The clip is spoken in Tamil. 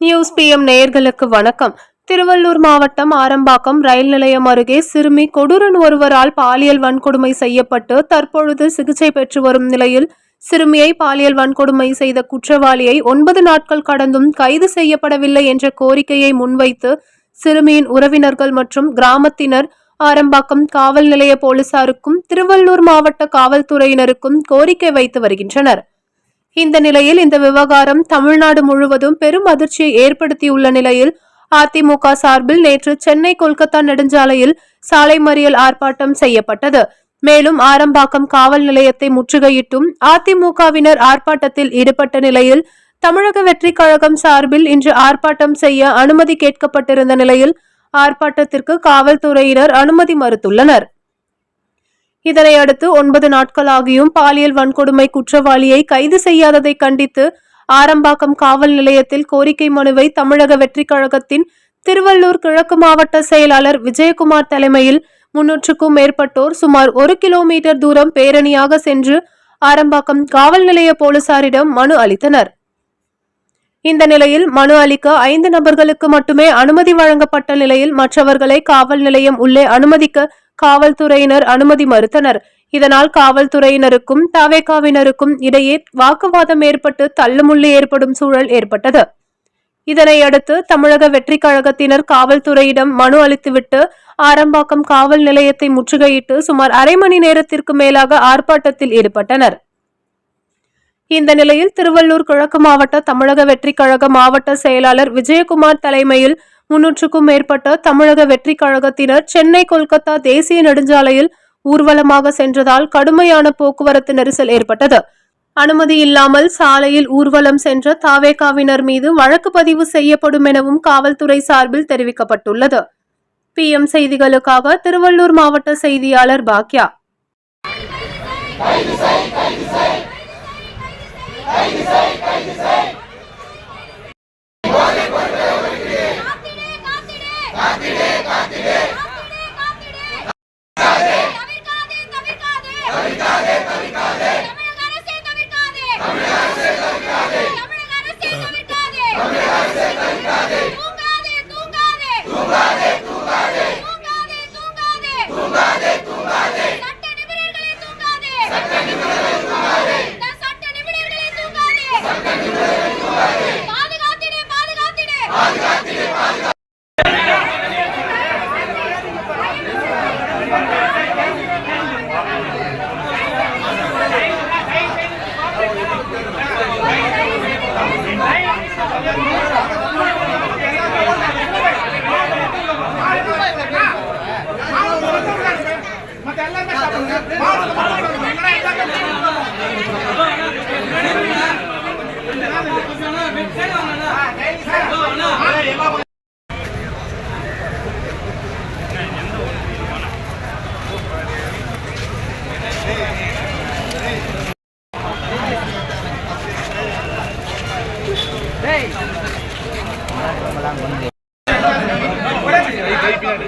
நியூஸ் பிஎம் நேயர்களுக்கு வணக்கம். திருவள்ளூர் மாவட்டம் ஆரம்பாக்கம் ரயில் நிலையம் அருகே சிறுமி கொடூரன் ஒருவரால் பாலியல் வன்கொடுமை செய்யப்பட்டு தற்பொழுது சிகிச்சை பெற்று வரும் நிலையில் சிறுமியை பாலியல் வன்கொடுமை செய்த குற்றவாளியை ஒன்பது நாட்கள் கடந்தும் கைது செய்யப்படவில்லை என்ற கோரிக்கையை முன்வைத்து சிறுமியின் உறவினர்கள் மற்றும் கிராமத்தினர் ஆரம்பாக்கம் காவல் நிலைய போலீசாருக்கும் திருவள்ளூர் மாவட்ட காவல்துறையினருக்கும் கோரிக்கை வைத்து வருகின்றனர். இந்த நிலையில் இந்த விவகாரம் தமிழ்நாடு முழுவதும் பெரும் அதிர்ச்சியை ஏற்படுத்தியுள்ள நிலையில் அதிமுக சார்பில் நேற்று சென்னை கொல்கத்தா நெடுஞ்சாலையில் சாலை மறியல் ஆர்ப்பாட்டம் செய்யப்பட்டது. மேலும் ஆரம்பாக்கம் காவல் நிலையத்தை முற்றுகையிட்டும் அதிமுகவினர் ஆர்ப்பாட்டத்தில் ஈடுபட்ட நிலையில் தமிழக வெற்றி கழகம் சார்பில் இன்று ஆர்ப்பாட்டம் செய்ய அனுமதி கேட்கப்பட்டிருந்த நிலையில் ஆர்ப்பாட்டத்திற்கு காவல்துறையினர் அனுமதி மறுத்துள்ளனர். இதனையடுத்து ஒன்பது நாட்களாகியும் பாலியல் வன்கொடுமை குற்றவாளியை கைது செய்யாததை கண்டித்து ஆரம்பாக்கம் காவல் நிலையத்தில் கோரிக்கை மனுவை தமிழக வெற்றிக் கழகத்தின் திருவள்ளூர் கிழக்கு மாவட்ட செயலாளர் விஜயகுமார் தலைமையில் முன்னூற்றுக்கும் மேற்பட்டோர் சுமார் ஒரு கிலோமீட்டர் தூரம் பேரணியாக சென்று ஆரம்பாக்கம் காவல் நிலைய போலீசாரிடம் மனு அளித்தனர். இந்த நிலையில் மனு அளிக்க ஐந்து நபர்களுக்கு மட்டுமே அனுமதி வழங்கப்பட்ட நிலையில் மற்றவர்களை காவல் நிலையம் உள்ளே அனுமதிக்க காவல்துறையினர் அனுமதி மறுத்தனர். இதனால் காவல்துறையினருக்கும் தாவேகாவினருக்கும் இடையே வாக்குவாதம் ஏற்பட்டு தள்ளுமுள்ளு ஏற்படும் சூழல் ஏற்பட்டது. இதனையடுத்து தமிழக வெற்றிக் கழகத்தினர் காவல்துறையிடம் மனு அளித்துவிட்டு ஆரம்பாக்கம் காவல் நிலையத்தை முற்றுகையிட்டு சுமார் அரை மணி நேரத்திற்கு மேலாக ஆர்ப்பாட்டத்தில் ஈடுபட்டனர். இந்த நிலையில் திருவள்ளூர் கிழக்கு மாவட்ட தமிழக வெற்றிக் கழக மாவட்ட செயலாளர் விஜயகுமார் தலைமையில் முன்னூற்றுக்கும் மேற்பட்ட தமிழக வெற்றி கழகத்தினர் சென்னை கொல்கத்தா தேசிய நெடுஞ்சாலையில் ஊர்வலமாக சென்றதால் கடுமையான போக்குவரத்து நெரிசல் ஏற்பட்டது அனுமதி இல்லாமல் சாலையில் ஊர்வலம் சென்ற தாவேகாவினர் மீது வழக்கு பதிவு செய்யப்படும் எனவும் காவல்துறை சார்பில் தெரிவிக்கப்பட்டுள்ளது பிஎம் செய்திகளுக்காக திருவள்ளூர் மாவட்ட செய்தியாளர் பாக்யா காத்திடு అయిపోయింది